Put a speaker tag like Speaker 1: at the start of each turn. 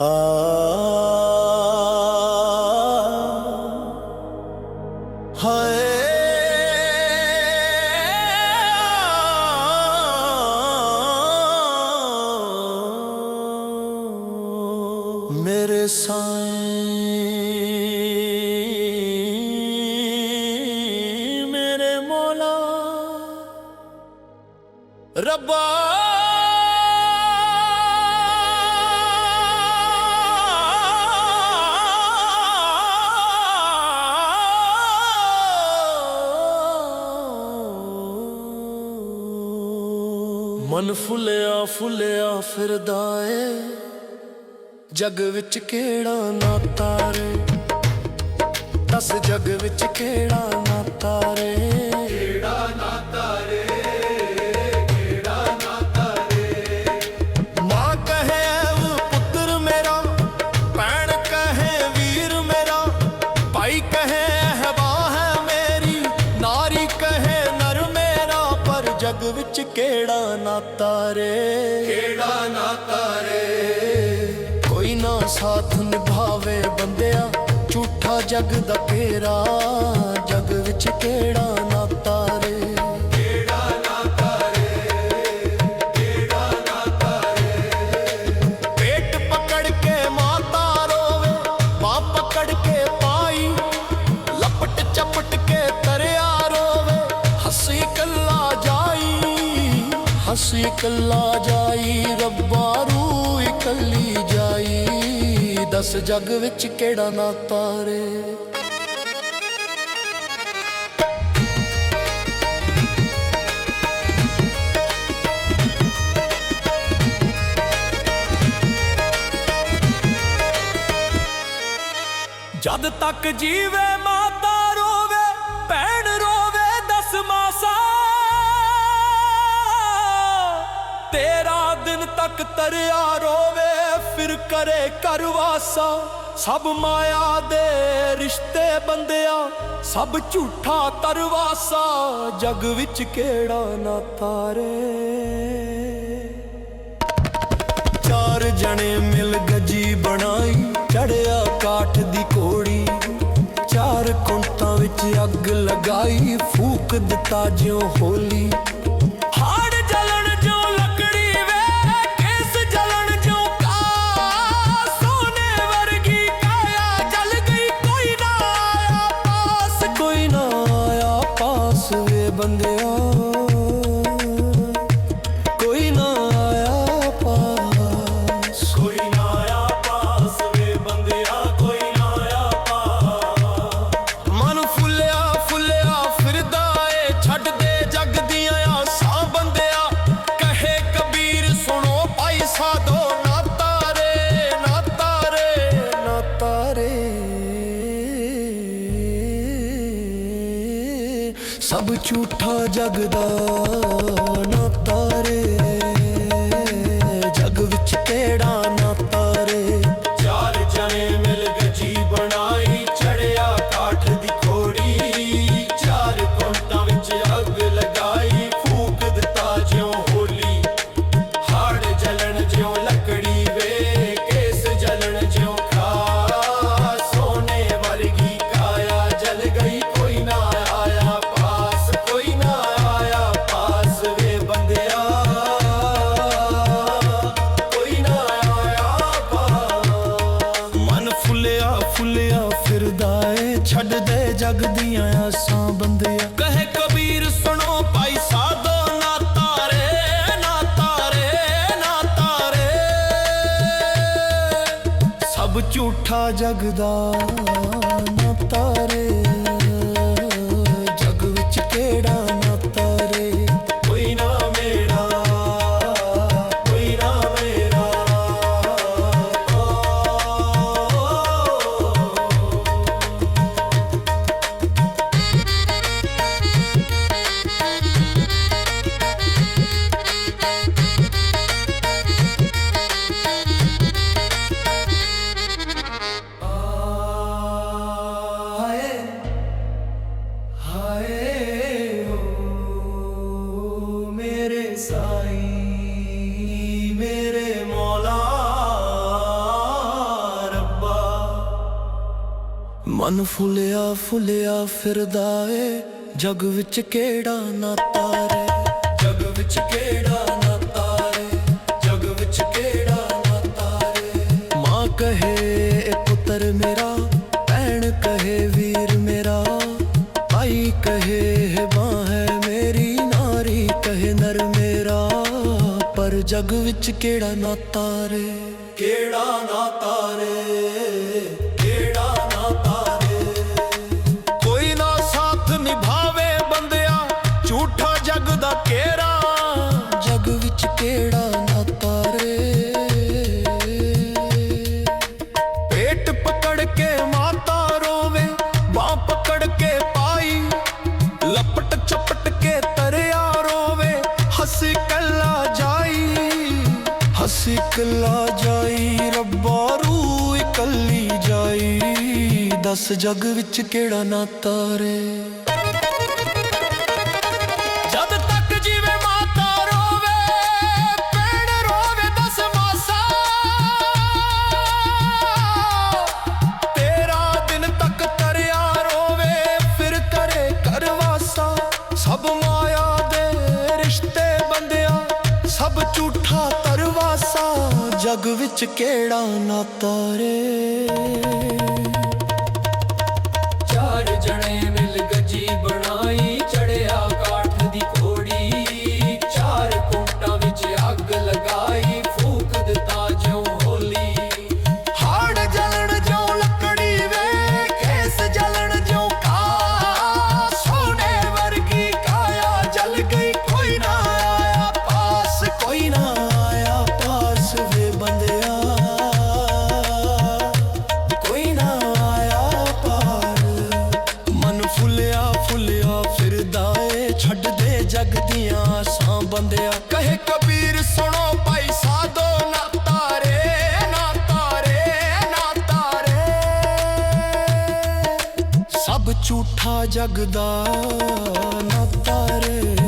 Speaker 1: ਹਾਏ ਮੇਰੇ ਸਾਈਂ ਮੇਰੇ ਮੌਲਾ ਰੱਬਾ ਫੁੱਲ ਫੁੱਲਿਆ ਫੁੱਲਿਆ ਫਿਰਦਾ ਏ। ਜਗ ਵਿੱਚ ਕਿਹੜਾ ਨਾ ਤਾਰੇ ਦੱਸ ਜਗ ਵਿੱਚ ਕਿਹੜਾ ਨਾ ਤਾਰੇ ਨਾਤਾ ਰੇ। ਕਿਹੜਾ ਨਾਤਾ ਰੇ? ਕੋਈ ਨਾ ਸਾਥ ਨਿਭਾਵੇ ਬੰਦਿਆ ਝੂਠਾ ਜਗ ਦਾ ਘੇਰਾ। ਕੱਲਾ ਜਾਈ, ਰੱਬਾ ਰੂ ਇਕੱਲੀ ਜਾਈ। ਦਸ ਜੱਗ ਵਿੱਚ ਕਿਹੜਾ ਨਾ ਤਾਰੇ। ਜਦ ਤੱਕ ਜੀਵੇ ਤੱਕ ਤਰਿਆ ਰੋਵੇ, ਫਿਰ ਕਰੇ ਕਰਵਾਸਾ ਸਭ ਮਾਇਆ ਦੇ ਰਿਸ਼ਤੇ ਬੰਦਿਆ, ਸਭ ਝੂਠਾ ਤਰਵਾਸਾ ਜਗ ਵਿੱਚ ਕਿਹੜਾ ਨਾ ਤਾਰੇ। ਚਾਰ ਜਣੇ ਮਿਲ ਗਜੀ ਬਣਾਈ, ਚੜਿਆ ਕਾਠ ਦੀ ਕੋੜੀ। ਚਾਰ ਕੁੰਟਾਂ ਵਿੱਚ ਅੱਗ ਲਗਾਈ, ਫੂਕ ਦਿੱਤਾ ਜਿਉ ਹੋਲੀ। donde ਝੂਠਾ ਜਗਦਾ। ਝੂਠਾ ਜਗਦਾ ਮਨ ਫੁੱਲਿਆ ਫੁੱਲਿਆ ਫਿਰਦਾ ਏ। ਜਗ ਵਿੱਚ ਕਿਹੜਾ ਨਾਤਾ ਰੇ? ਜਗ ਵਿੱਚ ਕਿਹੜਾ ਨਾ ਤਾਰੇ ਜਗ ਵਿੱਚ ਕਿਹੜਾ ਨਾਤਾ ਰੇ? ਮਾਂ ਕਹੇ ਪੁੱਤਰ ਮੇਰਾ, ਭੈਣ ਕਹੇ, ਵੀਰ ਮੇਰਾ। ਭਾਈ ਕਹੇ, ਇਹ ਹੈ ਮੇਰੀ, ਨਾਰੀ ਕਹੇ, ਨਰ ਮੇਰਾ। ਪਰ ਜਗ ਵਿੱਚ ਕਿਹੜਾ ਨਾਤਾ ਰੇ? ਕਿਹੜਾ ਨਾਤਾ ਰੇ? ਦਾ ਜਗ ਵਿੱਚ ਕਿਹੜਾ ਨਾਤਾ ਰੇ? ਪੇਟ ਪਕੜ ਕੇ ਮਾਤਾ ਰੋਵੇ ਬਾਹ ਪਕੜ ਕੇ ਪਾਈ। ਲਪਟ ਚਪਟ ਕੇ ਤਰਿਆ ਰੋਵੇ ਹੱਸੀ ਕੱਲਾ ਜਾਈ। ਹੱਸੀ ਕੱਲਾ ਜਾਈ ਰੱਬਾ ਰੂ ਇਕੱਲੀ ਜਾਈ। ਦਸ ਜਗ ਵਿੱਚ ਕਿਹੜਾ ਨਾਤਾ ਰੇ? ਕਰਵਾਸਾ ਸਭ ਮਾਇਆ ਦੇ ਰਿਸ਼ਤੇ ਬੰਦਿਆ, ਸਭ ਝੂਠਾ ਤਰਵਾਸਾ, ਜਗ ਵਿੱਚ ਕਿਹੜਾ ਨਾਤਾ ਰੇ ਚਾਰ ਜਣੇ ਜਗ ਦਾ ਨਾ ਤਾਰੇ।